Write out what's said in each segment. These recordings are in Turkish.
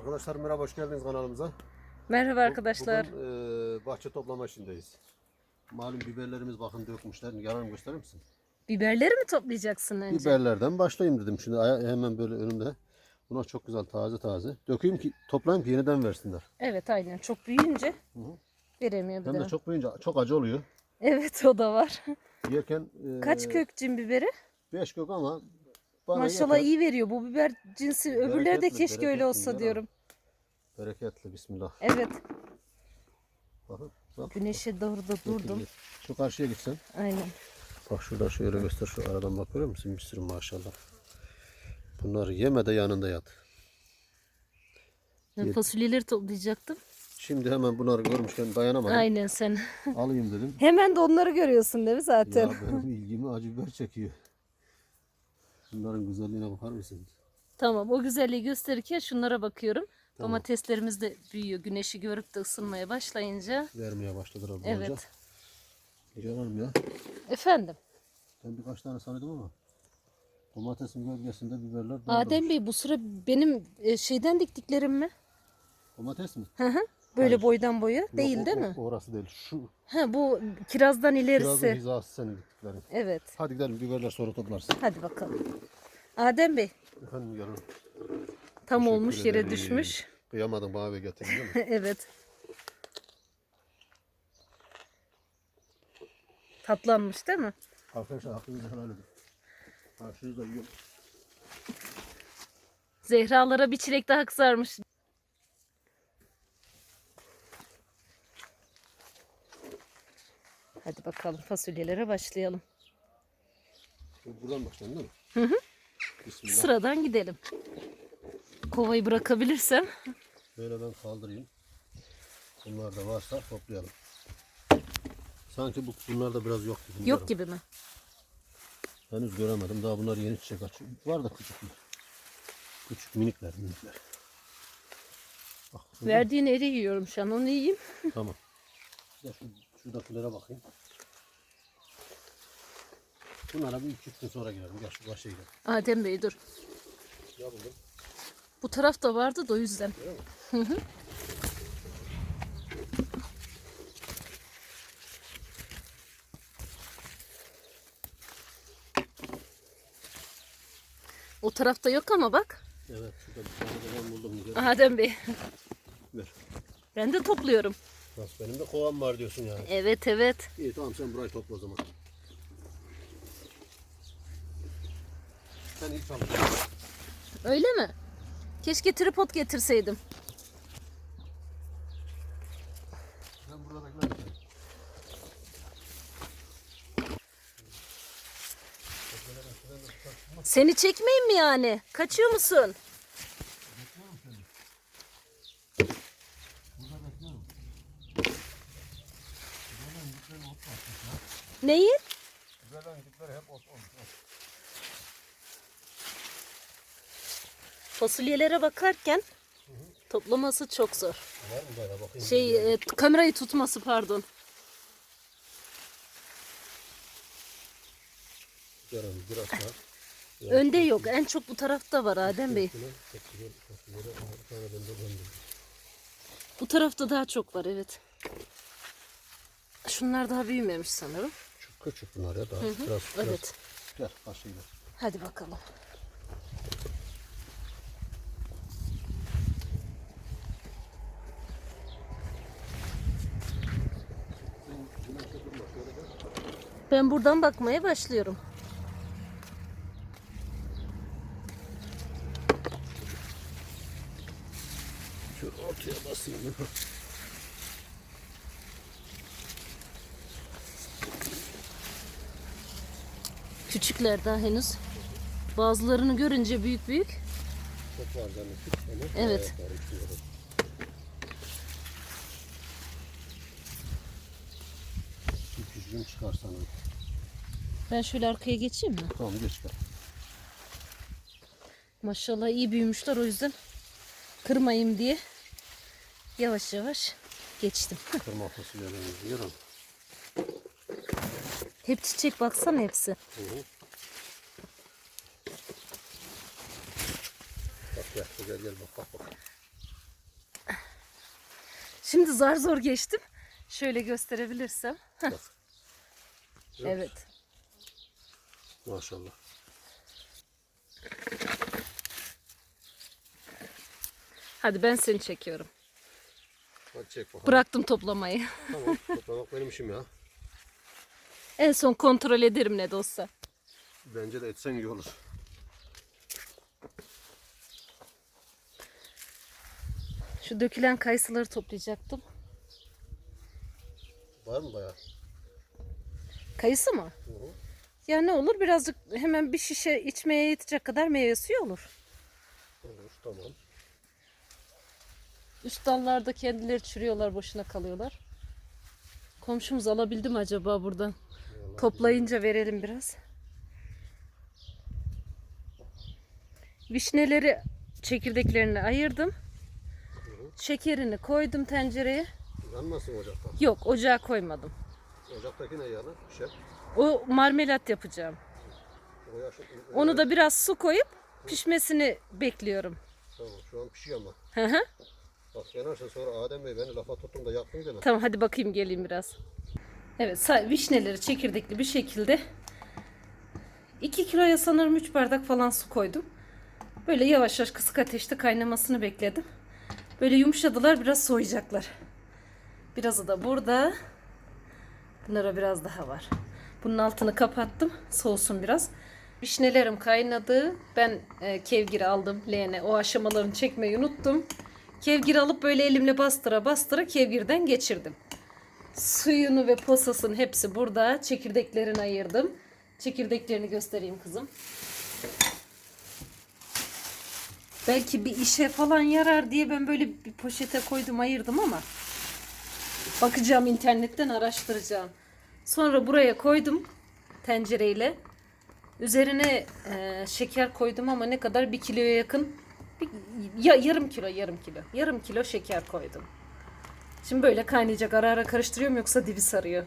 Arkadaşlar merhaba hoş geldiniz kanalımıza. Merhaba arkadaşlar. Bugün e, bahçe toplama işindeyiz. Malum biberlerimiz bakın dökmüşler. Yalan gösterir misin? Biberleri mi toplayacaksın önce? Biberlerden başlayayım dedim. Şimdi hemen böyle önümde. Bunlar çok güzel taze taze. Dökeyim ki toplayayım ki yeniden versinler. Evet aynen. Çok büyüyünce Hı hı. veremiyor bir Hem de çok büyüyünce çok acı oluyor. Evet o da var. Yerken e, Kaç kök cin biberi? Beş kök ama bana Maşallah yeter. iyi veriyor. Bu biber cinsi öbürleri de Bereketli, keşke öyle bereketli olsa biber diyorum. Bereketli bismillah. Evet. Bakın. Bak. Güneşe doğru da durdum. Şu karşıya gitsen. Aynen. Bak şurada şöyle göster şu aradan bak görüyor musun? Bir sürü maşallah. Bunları yeme de yanında yat. Ben fasulyeleri toplayacaktım. Şimdi hemen bunları görmüşken dayanamadım. Aynen sen. Alayım dedim. Hemen de onları görüyorsun değil mi zaten? Ya benim ilgimi acı biber çekiyor. Bunların güzelliğine bakar mısınız? Tamam o güzelliği gösterirken şunlara bakıyorum. Domateslerimiz de büyüyor. Güneşi görüp de ısınmaya başlayınca. Vermeye başladılar bu Evet. olunca. Canım ya. Efendim. Ben birkaç tane sanıyordum ama. Domatesin gölgesinde biberler. Adem Bey bu sıra benim e, şeyden diktiklerim mi? Domates mi? Hı hı. Böyle Hayır. boydan boya Yok, değil o- değil o- mi? Orası değil. Şu Ha bu kirazdan ilerisi. hizası senin diktiklerin. Evet. Hadi gidelim biberler sonra toplarsın. Hadi bakalım. Adem Bey Efendim yarın. tam Teşekkür olmuş yere ederim. düşmüş. Kıyamadım bana eve getirdin değil mi? evet. Tatlanmış değil mi? Arkadaşlar hakkınızı helal edin. Karşınızda yiyorum. Zehralara bir çilek daha kızarmış. Hadi bakalım fasulyelere başlayalım. Buradan başlayalım değil mi? Hı hı. Bismillah. Sıradan gidelim. Kovayı bırakabilirsem. Böyle ben kaldırayım. Bunlar da varsa toplayalım. Sanki bu bunlar da biraz yok gibi. Yok gibi mi? Henüz göremedim. Daha bunlar yeni çiçek açıyor. Var da küçük mü? Küçük minikler minikler. Bak, Verdiğin eri yiyorum şu an. Onu yiyeyim. Tamam. Bir de şu, şuradakilere bakayım. Bunlara bir iki üç gün sonra girelim. Gel şu başa gidelim. Adem Bey dur. Ya buldum. Bu tarafta vardı da o yüzden. Hı hı. O tarafta yok ama bak. Evet şurada bir tane de ben buldum. Adem Bey. Ver. Ben de topluyorum. Nasıl benim de kovam var diyorsun yani. Evet evet. İyi tamam sen burayı topla o zaman. Sen ilk al. Öyle mi? Keşke tripod getirseydim. Ben buradakiler mi? Seni çekmeyeyim mi yani? Kaçıyor musun? Neyi? Güzelden dipleri hep ot. Fasulyelere bakarken toplaması çok zor. Var mı böyle bakayım. Şey e, kamerayı tutması pardon. Görün biraz daha. Önde yok. En çok bu tarafta var Adem Bey. Güzel. Bu tarafta daha çok var evet. Şunlar daha büyümemiş sanırım. Küçük bunlar ya daha. Biraz, biraz. Evet. Gel başlayalım. Hadi bakalım. Ben buradan bakmaya başlıyorum. Şu ortaya basayım. Küçükler daha henüz. Bazılarını görünce büyük büyük. Çok var ama. Evet. düzgün çıkar sanırım. Ben şöyle arkaya geçeyim mi? Tamam geç gel. Maşallah iyi büyümüşler o yüzden kırmayayım diye yavaş yavaş geçtim. Kırma fasulyelerimizi yiyorum. Hep çiçek baksana hepsi. Hı hı. Bak gel gel gel bak bak bak. Şimdi zar zor geçtim. Şöyle gösterebilirsem. Bak. evet. Maşallah. Hadi ben seni çekiyorum. Hadi çek bakalım. Bıraktım toplamayı. Tamam. Toplamak benim işim ya. En son kontrol ederim ne de olsa. Bence de etsen iyi olur. Şu dökülen kayısıları toplayacaktım. Var mı bayağı? Kayısı mı? Hı hı. Ya ne olur birazcık hemen bir şişe içmeye yetecek kadar meyve suyu olur. Olur tamam. Üst dallarda kendileri çürüyorlar boşuna kalıyorlar. Komşumuz alabildi mi acaba buradan? Toplayınca verelim biraz. Vişneleri çekirdeklerini ayırdım. Şekerini koydum tencereye. Yanmasın ocakta. Yok ocağa koymadım. Ocaktaki ne yanı? Şef. O marmelat yapacağım. O yaş- Onu da biraz su koyup pişmesini bekliyorum. Tamam şu an pişiyor ama. Hı hı. Bak yanarsa sonra Adem Bey beni lafa tuttun da yaktın deme. Tamam hadi bakayım geleyim biraz. Evet vişneleri çekirdekli bir şekilde 2 kiloya sanırım 3 bardak falan su koydum. Böyle yavaş yavaş kısık ateşte kaynamasını bekledim. Böyle yumuşadılar biraz soğuyacaklar. Birazı da burada. Bunlara biraz daha var. Bunun altını kapattım. Soğusun biraz. Vişnelerim kaynadı. Ben e, kevgiri aldım leğene. O aşamalarını çekmeyi unuttum. Kevgiri alıp böyle elimle bastıra bastıra kevgirden geçirdim. Suyunu ve posasını hepsi burada. Çekirdeklerini ayırdım. Çekirdeklerini göstereyim kızım. Belki bir işe falan yarar diye ben böyle bir poşete koydum ayırdım ama bakacağım internetten araştıracağım. Sonra buraya koydum tencereyle. Üzerine e, şeker koydum ama ne kadar bir kiloya yakın bir, ya, yarım kilo yarım kilo yarım kilo şeker koydum. Şimdi böyle kaynayacak ara ara karıştırıyorum yoksa dibi sarıyor.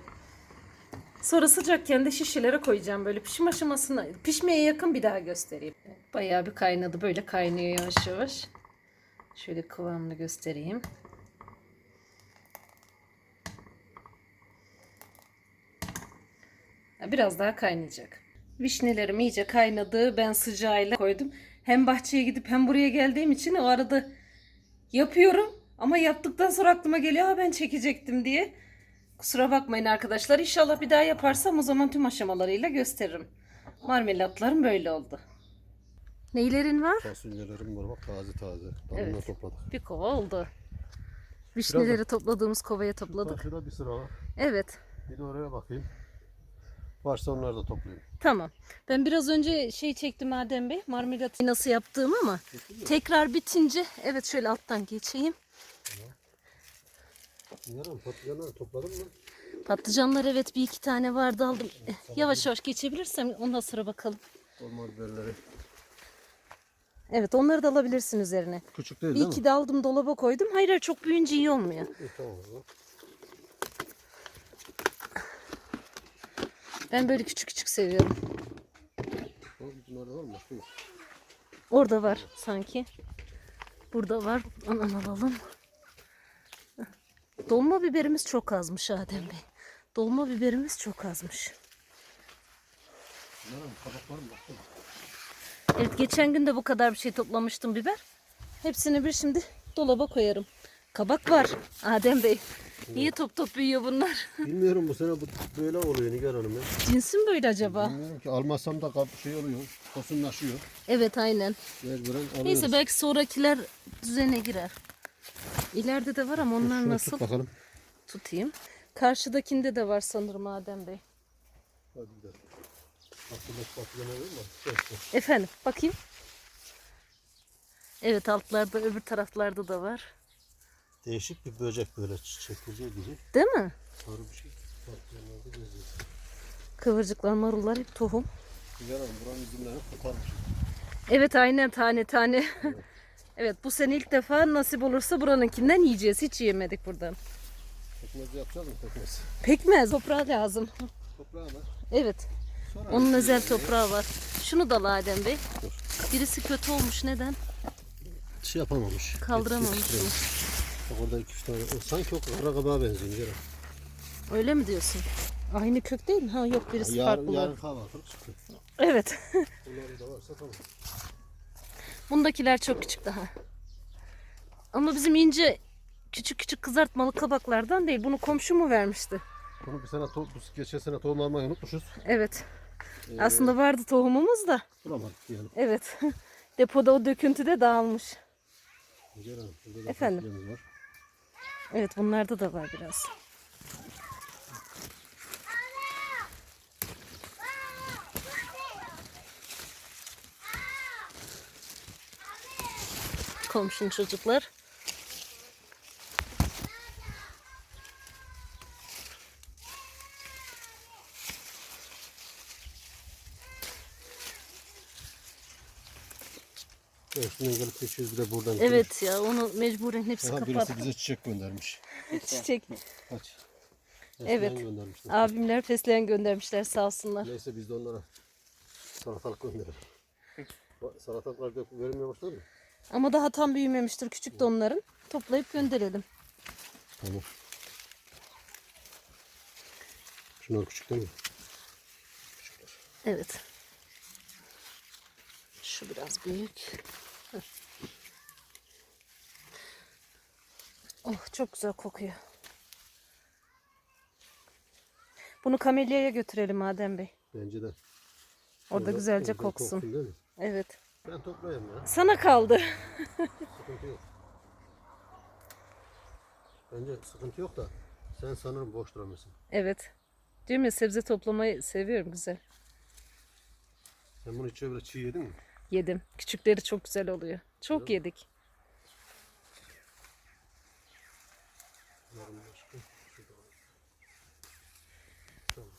Sonra sıcakken de şişelere koyacağım böyle pişim aşamasına pişmeye yakın bir daha göstereyim. Bayağı bir kaynadı böyle kaynıyor yavaş yavaş. Şöyle kıvamını göstereyim. Biraz daha kaynayacak. Vişnelerim iyice kaynadı. Ben sıcağıyla koydum. Hem bahçeye gidip hem buraya geldiğim için o arada yapıyorum. Ama yaptıktan sonra aklıma geliyor ha ben çekecektim diye. Kusura bakmayın arkadaşlar. İnşallah bir daha yaparsam o zaman tüm aşamalarıyla gösteririm. Marmelatlarım böyle oldu. Neylerin var? Fasulyelerim var bak taze taze. Dalından Evet. topladık. Bir kova oldu. Vişneleri topladığımız kovaya topladık. Bak şurada bir sıra var. Evet. Bir de oraya bakayım. Varsa onları da toplayayım. Tamam. Ben biraz önce şey çektim Adem Bey. Marmelatı nasıl yaptığımı ama tekrar bitince evet şöyle alttan geçeyim. Yarın patlıcanları topladın mı? Patlıcanlar evet bir iki tane vardı aldım. Eh, Yavaş yavaş geçebilirsem ondan sonra bakalım. Dolma biberleri. Evet onları da alabilirsin üzerine. Küçük değil Bir değil iki mi? de aldım dolaba koydum. Hayır hayır çok büyüyünce iyi olmuyor. İyi, tamam o zaman. Ben böyle küçük küçük seviyorum. Yok. Orada var sanki. Burada var. Aman alalım. Dolma biberimiz çok azmış Adem Bey. Dolma biberimiz çok azmış. Bunlar. Evet geçen gün de bu kadar bir şey toplamıştım biber. Hepsini bir şimdi dolaba koyarım. Kabak var Adem Bey. Niye top top büyüyor bunlar? Bilmiyorum bu sene bu böyle oluyor Nigar Hanım ya. Cinsi mi böyle acaba? Bilmiyorum ki almazsam da kap- şey oluyor. Tosunlaşıyor. Evet aynen. Mecburen alıyoruz. Neyse belki sonrakiler düzene girer. İleride de var ama onlar Şunu nasıl? Tut bakalım. Tutayım. Karşıdakinde de var sanırım Adem Bey. Hadi gidelim. Aslında patlıcan olur mu? Işte. Efendim bakayım. Evet altlarda öbür taraflarda da var. Değişik bir böcek böyle çekirge gibi. Değil mi? Sarı bir şey. Geziyor. Kıvırcıklar, marullar hep tohum. Nigar Hanım buranın üzümlerini koparmış. Evet aynen tane tane. evet bu sene ilk defa nasip olursa buranınkinden yiyeceğiz. Hiç yemedik buradan. Pekmez yapacağız mı pekmez? Pekmez toprağı lazım. Toprağı var. Evet. Sonra Onun özel toprağı var. Şunu da Adem Bey. Birisi kötü olmuş. Neden? şey yapamamış. Kaldıramamış. Yetiştirememiş. Bak orada iki üç tane. O sanki o kara kabağa benziyor. Ceren. Öyle mi diyorsun? Aynı kök değil mi? Ha yok birisi Yarın, farklı. yarın kahvaltılık çıktı. Evet. Bunları da varsa tamam. Bundakiler çok küçük daha. Ama bizim ince küçük küçük kızartmalı kabaklardan değil. Bunu komşu mu vermişti? Bunu bir sene to- bu geçen sene tohum almayı unutmuşuz. Evet. Ee, Aslında vardı tohumumuz da. Bulamadık diyelim. Evet. Depoda o döküntüde dağılmış. Ceren burada da Efendim? fasulyemiz var. Evet bunlarda da var biraz. Komşunun çocuklar. Üstünden gelip geçiyoruz bir de buradan. Evet ya onu mecburen hepsi Aha, birisi kapattı. bize çiçek göndermiş. Çiçek. Kaç? Evet. Eskiden Göndermişler. Abimler fesleğen göndermişler sağ olsunlar. Neyse biz de onlara salatalık gönderelim. Salatalıklar dök verilmeye başladı mı? Ama daha tam büyümemiştir küçük de onların. Toplayıp gönderelim. Tamam. Şunlar küçük değil mi? Küçükler. Evet. Şu biraz büyük. Oh çok güzel kokuyor. Bunu kamelyaya götürelim Adem Bey. Bence de. Orada Öyle- güzelce öyle koksun. değil mi? Evet. Ben toplayayım ya. Sana kaldı. Sıkıntı yok. Bence sıkıntı yok da sen sanırım boş duramıyorsun. Evet. Değil mi? Sebze toplamayı seviyorum güzel. Sen bunu hiç öyle çiğ yedin mi? Yedim. Küçükleri çok güzel oluyor. Çok yedik. Şurada var. Tamam.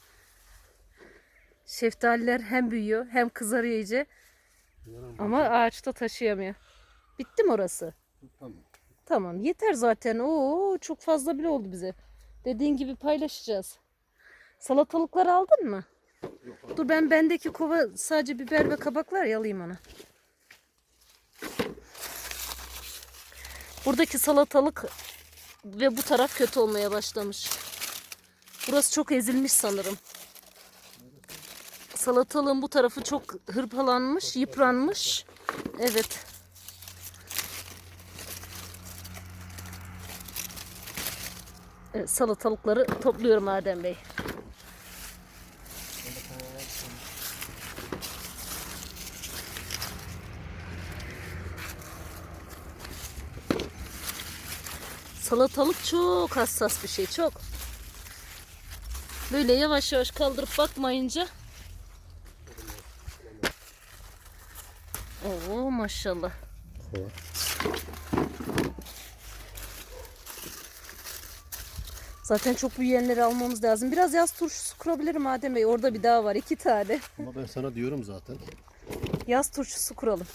Şeftaliler hem büyüyor hem kızarıyor iyice. Ama ağaçta taşıyamıyor. Bitti mi orası? Tamam. Tamam yeter zaten. Oo çok fazla bile oldu bize. Dediğin gibi paylaşacağız. Salatalıkları aldın mı? Dur ben bendeki kova sadece biber ve kabaklar ya alayım onu. Buradaki salatalık ve bu taraf kötü olmaya başlamış. Burası çok ezilmiş sanırım. Salatalığın bu tarafı çok hırpalanmış, yıpranmış. Evet. Evet, salatalıkları topluyorum Adem Bey. Salatalık çok hassas bir şey, çok. Böyle yavaş yavaş kaldırıp bakmayınca. Oo maşallah. Kova. Zaten çok büyüyenleri almamız lazım. Biraz yaz turşusu kurabilirim Adem Bey. Orada bir daha var. iki tane. Ama ben sana diyorum zaten. Yaz turşusu kuralım.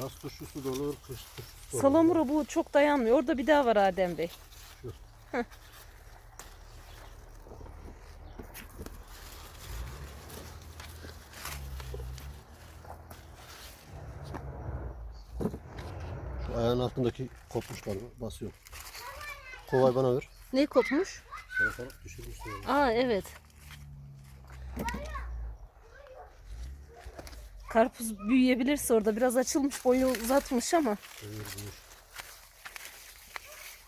Yaz turşusu da olur, kış turşusu da olur. Salamura bu çok dayanmıyor. Orada bir daha var Adem Bey. Şu. Heh. Şu ayağın altındaki kopmuş galiba. Basıyor. Kovayı bana ver. Ne kopmuş? Düşürmüşsün. yani. Aa evet. Karpuz büyüyebilirse orada biraz açılmış boyu uzatmış ama.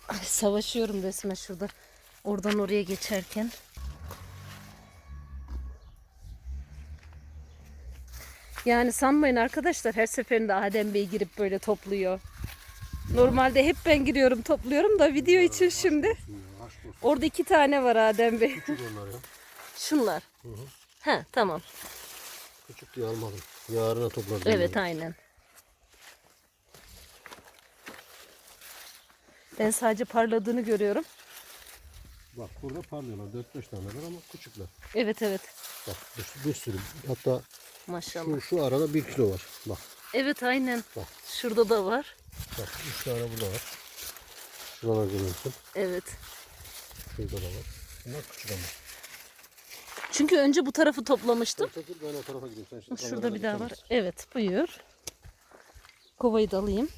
Ay, savaşıyorum resmen şurada. Oradan oraya geçerken. Yani sanmayın arkadaşlar her seferinde Adem Bey girip böyle topluyor. Normalde hep ben giriyorum topluyorum da video için şimdi. Orada iki tane var Adem Bey. Küçük onlar ya. Şunlar. Hı hı. He tamam. Küçük diye almadım. Yarına topladım. Evet aynen. Ben sadece parladığını görüyorum. Bak burada parlıyorlar. 4-5 taneler ama küçükler. Evet evet. Bak bir, bir sürü. Hatta Maşallah. şu, şu arada 1 kilo var. Bak Evet aynen. Bak. Şurada da var. bak 3 tane burada var. Şuralar görüyorsun. Evet. Şurada da var. Bunlar küçük ama. Çünkü önce bu tarafı toplamıştım. Çekil ben o tarafa gideyim. Sen şimdi Şurada kameradan bir daha var. geçemezsin. Evet buyur. Kovayı da alayım.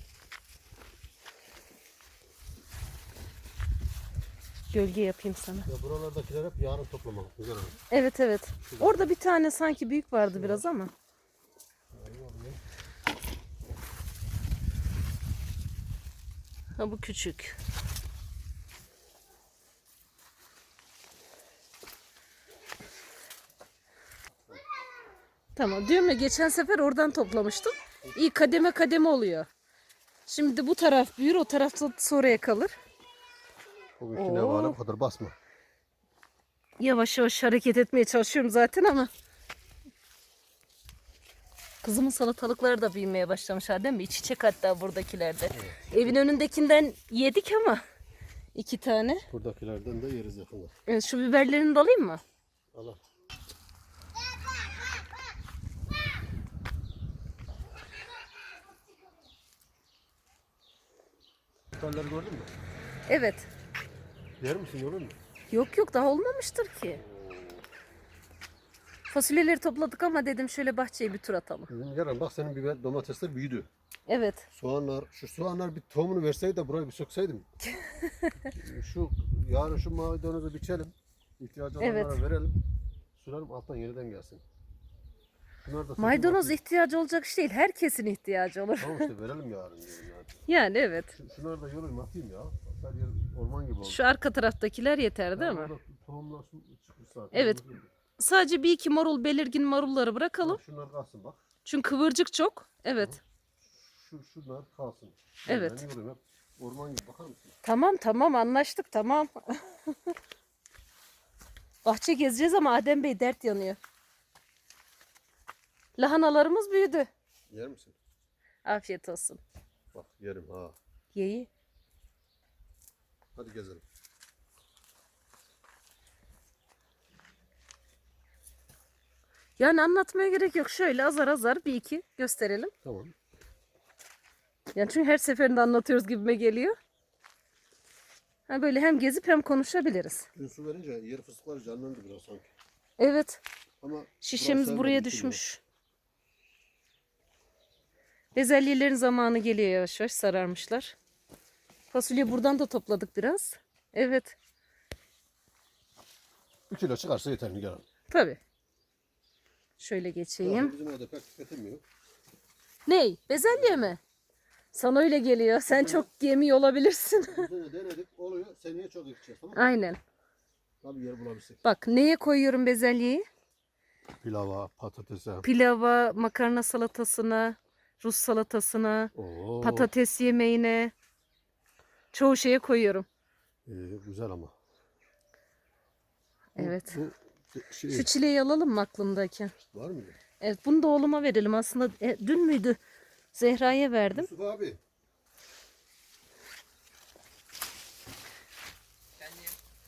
Gölge yapayım sana. Ya buralardakiler hep yarın toplamak. Güzel olur. Evet evet. Orada bir tane sanki büyük vardı biraz ama. Ha bu küçük. Tamam diyorum ya geçen sefer oradan toplamıştım. İyi kademe kademe oluyor. Şimdi bu taraf büyür o tarafta sonraya kalır. Bugünkü Oo. bağlı bu kadar basma. Yavaş yavaş hareket etmeye çalışıyorum zaten ama. Kızımın salatalıkları da büyümeye başlamış ha değil mi? İçecek hatta buradakilerde. Evin önündekinden yedik ama iki tane. Buradakilerden de yeriz yakında. Evet, şu biberlerini de alayım mı? Allah. Talları gördün mü? Evet. Yer misin yolun mu? Yok yok daha olmamıştır ki. Fasulyeleri topladık ama dedim şöyle bahçeye bir tur atalım. Yarın bak senin biber domatesler büyüdü. Evet. Soğanlar, şu soğanlar bir tohumunu verseydi de burayı bir sökseydim. şu yarın şu maydanozu biçelim. İhtiyacı olanlara Evet. verelim. Sularım alttan yeniden gelsin. Bunlar da söküp Maydanoz ihtiyacı olacak şey değil. Herkesin ihtiyacı olur. Tamam işte verelim yarın diyorum yani. Yani evet. Şu- Şunları da yolayım atayım ya. Her yer orman gibi oldu. Şu arka taraftakiler yeter değil mi? Tohumlar çıkmış zaten. Evet. Sadece bir iki marul belirgin marulları bırakalım. Şunlar kalsın bak. Çünkü kıvırcık çok. Evet. Şu, şunlar kalsın. Evet. Ben yolayım hep. Orman gibi bakar mısın? Tamam tamam anlaştık tamam. Bahçe gezeceğiz ama Adem Bey dert yanıyor. Lahanalarımız büyüdü. Yer misin? Afiyet olsun. Bak yerim ha. Yeyi. Hadi gezelim. Yani anlatmaya gerek yok. Şöyle azar azar bir iki gösterelim. Tamam. Yani çünkü her seferinde anlatıyoruz gibime geliyor. Ha böyle hem gezip hem konuşabiliriz. Dün su verince yer fıstıkları canlandı biraz sanki. Evet. Ama Şişemiz buraya düşmüş. Bezelyelerin zamanı geliyor yavaş yavaş sararmışlar. Fasulye buradan da topladık biraz. Evet. şimdi. Bir kilo çıkarsa yeter mi yarın? Tabi. Şöyle geçeyim. Bizim evde pek. Ney? Bezelye mi? Sana öyle geliyor. Sen çok yemiyor olabilirsin. Biz de denedik oluyor. Seneye çok ekeceğiz tamam mı? Aynen. Tabii yer bulabilirsek. Bak neye koyuyorum bezelyeyi? Pilava, patatese. Pilava, makarna salatasına, Rus salatasına, Oo, patates yemeğine. Çoğu şeye koyuyorum. ee, güzel ama. Bu- Evet. Bu de- şey, Şu çileği alalım mı aklımdayken? var mı? Evet bunu da oğluma verelim. Aslında e, dün müydü? Zehra'ya verdim. Yusuf abi.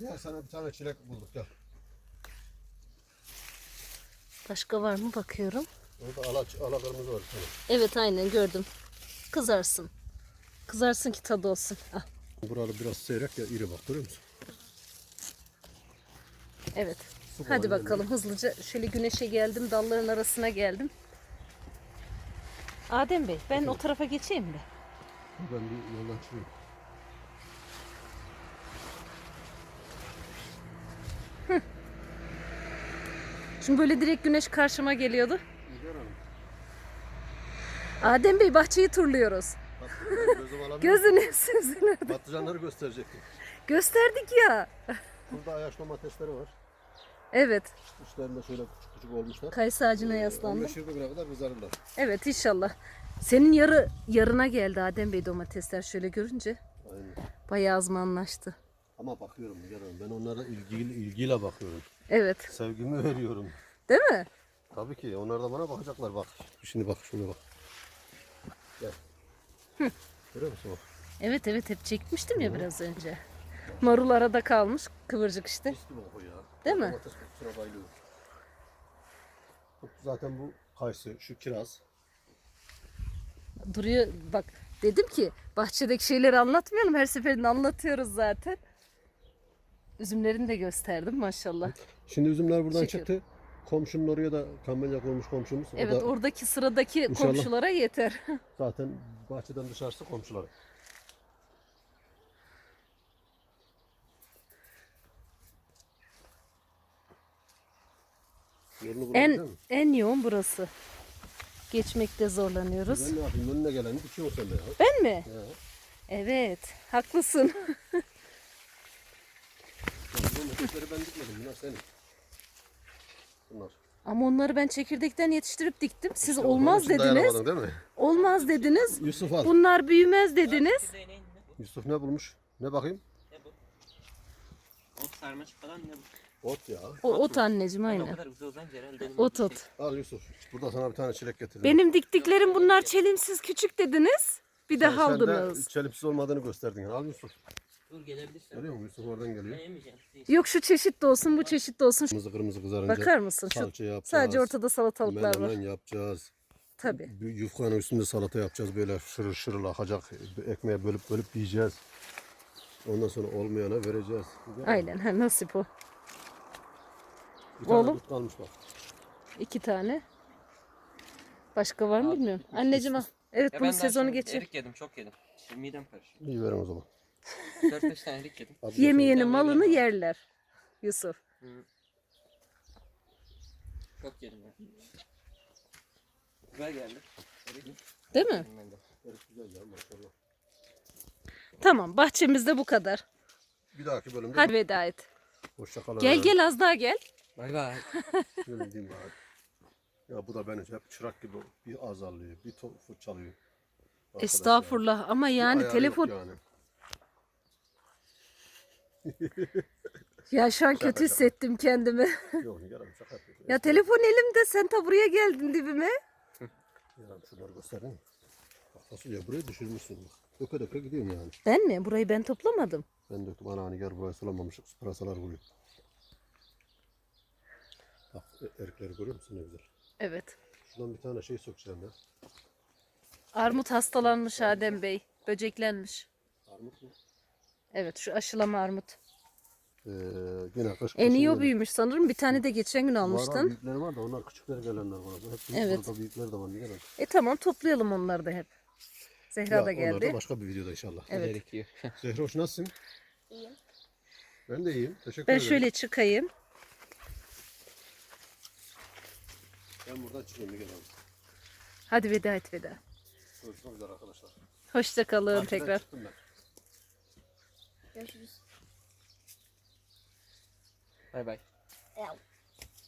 Gel sana bir tane çilek bulduk gel. Başka var mı bakıyorum. Orada ala, ala kırmızı var. Evet aynen gördüm. Kızarsın. Kızarsın ki tadı olsun. Ah, Buralı biraz seyrek ya iri bak görüyor musun? evet. Su Hadi bakalım hızlıca şöyle güneşe geldim. Dalların arasına geldim. Adem Bey ben o tarafa geçeyim mi? Ben bir yoldan çıkayım. Şimdi böyle direkt güneş karşıma geliyordu. Adem Bey bahçeyi turluyoruz. Alamıyor. Gözünü sevsin. Patlıcanları gösterecektim. Gösterdik ya. Burada ayaş domatesleri var. Evet. Üstlerinde şöyle küçük küçük olmuşlar. Kayısı ağacına yaslandım. 15-20 güne kadar kızarırlar. Evet inşallah. Senin yarı yarına geldi Adem Bey domatesler şöyle görünce. Aynen. Bayağı azmanlaştı. Ama bakıyorum canım. Ben onlara ilgiyle, ilgiyle bakıyorum. Evet. Sevgimi veriyorum. Değil mi? Tabii ki. Onlar da bana bakacaklar bak. Şimdi bak şuna bak. Gel. Görüyor musun bak? Evet evet hep çekmiştim ya biraz önce. Marul arada kalmış kıvırcık işte. Ya. Değil mi? Domates kokusuna bayılıyorum. Zaten bu kayısı, şu kiraz. Duruyor bak dedim ki bahçedeki şeyleri anlatmayalım her seferinde anlatıyoruz zaten. Üzümlerini de gösterdim maşallah. Şimdi üzümler buradan Şükür. çıktı komşunun oraya da kampanya koymuş komşumuz. O Evet da oradaki sıradaki İnşallah. komşulara yeter. zaten bahçeden dışarısı komşuları. Yolunu bulabildin en en yoğun burası. Geçmekte zorlanıyoruz. Ben ne yapayım? Önüne geleni dikiyor şey sen de ya. Ben mi? Ya. Evet, haklısın. Bu memleketleri ben dikmedim. Bunlar senin. Bunlar. Ama onları ben çekirdekten yetiştirip diktim. Siz Onun olmaz dediniz. değil mi? Olmaz dediniz. Yusuf al. Bunlar büyümez dediniz. Yusuf ne bulmuş? Ne bakayım? Ne bu? Ot sarmaşık falan ne bu? Ot ya. O ot anneciğim o aynen. kadar güzel olunca herhalde. dedim Ot ot. şey. Al Yusuf. Burada sana bir tane çilek getirdim. Benim diktiklerim bunlar çelimsiz küçük dediniz. Bir de Sen- Sen aldınız. de çelimsiz olmadığını gösterdin. Yani. Al Yusuf. Dur gelebilirsin. Görüyor musun? Yusuf oradan Ben geliyor. yemeyeceğim. Değil. Yok şu çeşit de olsun bu çeşit de olsun. Kırmızı kırmızı kızarınca Bakar mısın? Şu salça yapacağız. sadece ortada salatalıklar var. Menemen yapacağız. Tabii. Bir Yufkanın üstünde salata yapacağız. Böyle şırıl şırıl akacak. Ekmeğe bölüp bölüp yiyeceğiz. Ondan sonra olmayana vereceğiz. Aynen ha, nasip o. Bir tane Oğlum. dut kalmış bak. İki tane. Başka var mı bilmiyorum. Anneciğim al. Evet Ya bunun ben daha sezonu şimdi geçiyor. Erik yedim çok yedim. Şimdi midem karışıyor. İyi verin o zaman. 4-5 tane erik yedim. Yemeyenin Ben malını yerler. Yusuf. Çok yedim ya. Güzel geldi. Değil mi? ben de. Erik güzel ya maşallah. Tamam bahçemizde bu kadar. Bir dahaki bölümde Hadi veda et. hoşça kalın. Gel gel az daha gel. Bay bay. Şöyle diyeyim bari. Ya bu da beni hep çırak gibi bir azarlıyor, bir to- fırçalıyor. Arkadaş ya. Estağfurullah ama Bir yani ayarı telefon yani. ya şu an kötü hissettim kendimi. Yok Nigar'ım şaka yapıyorum. ya telefon elimde sen ta buraya geldin dibime. Nigar'ım şunları göstereyim. Bak fasulye buraya düşürmüşsün. Bak. Döke döke gidiyorum yani. Ben mi? Burayı ben toplamadım. Ben döktüm ana Nigar buraya sulamamış. Pırasalar vuruyor. Bak e- erikleri görüyor musun ne güzel. Evet. Şuradan bir tane şey sökeceğim ya. Armut hastalanmış Adem Bey. Böceklenmiş. Armut mu? Evet şu aşılama armut. Ee, yine kış En iyi o kışın büyümüş sanırım. Bir tane de geçen gün Var, var, almıştın. büyükleri var da onlar küçükleri gelenler var. Hep Evet. Burada büyükleri de var Nigar. E tamam toplayalım onları da hep. Zehra Ya, da Onlar da geldi. başka bir videoda inşallah. Evet. Erik yiyor. Zehra hoş nasılsın? İyiyim. Ben de iyiyim. Teşekkür Ben ederim. şöyle çıkayım. Ben buradan çıkıyorum Nigar abi. Hadi veda et veda. Görüşmek üzere arkadaşlar. Hoşça kalın tekrar. çıktım ben. Görüşürüz. Bay bay. Evet.